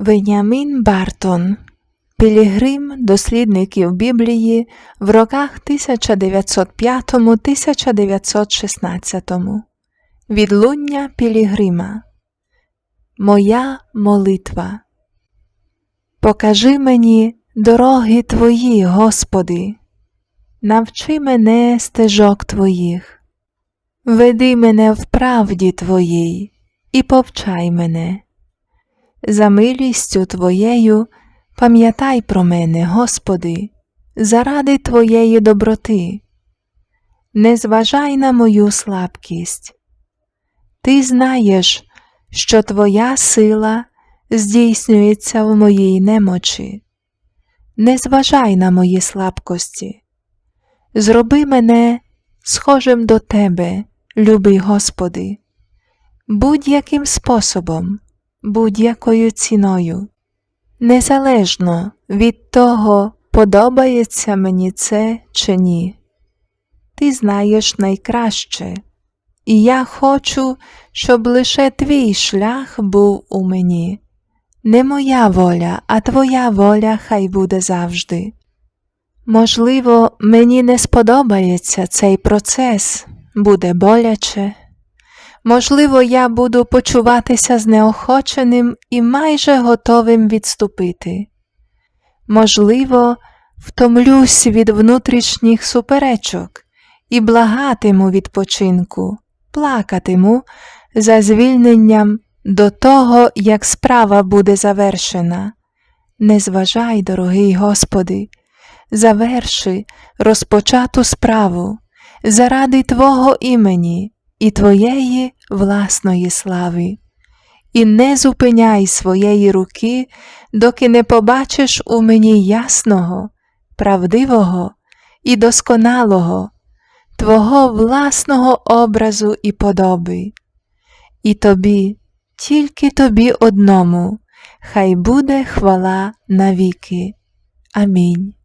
Венямін Бартон Пілігрим дослідників Біблії в роках 1905-1916 Відлуння Пілігрима. Моя молитва. Покажи мені дороги Твої, Господи, навчи мене стежок Твоїх, веди мене в правді Твоїй і повчай мене. За милістю Твоєю пам'ятай про мене, Господи, заради Твоєї доброти. Не зважай на мою слабкість. Ти знаєш, що Твоя сила здійснюється в моїй немочі. Не зважай на мої слабкості. Зроби мене схожим до Тебе, любий Господи, будь-яким способом, будь-якою ціною, незалежно від того, подобається мені це чи ні. Ти знаєш найкраще, і я хочу, щоб лише твій шлях був у мені. Не моя воля, а твоя воля хай буде завжди. Можливо, мені не сподобається цей процес, буде боляче. Можливо, я буду почуватися знеохоченим і майже готовим відступити. Можливо, втомлюсь від внутрішніх суперечок і благатиму відпочинку, плакатиму за звільненням до того, як справа буде завершена. Не зважай, дорогий Господи, заверши розпочату справу заради Твого імені і Твоєї власної слави. І не зупиняй своєї руки, доки не побачиш у мені ясного, правдивого і досконалого, Твого власного образу і подоби. І тобі, тільки тобі одному, хай буде хвала навіки. Амінь.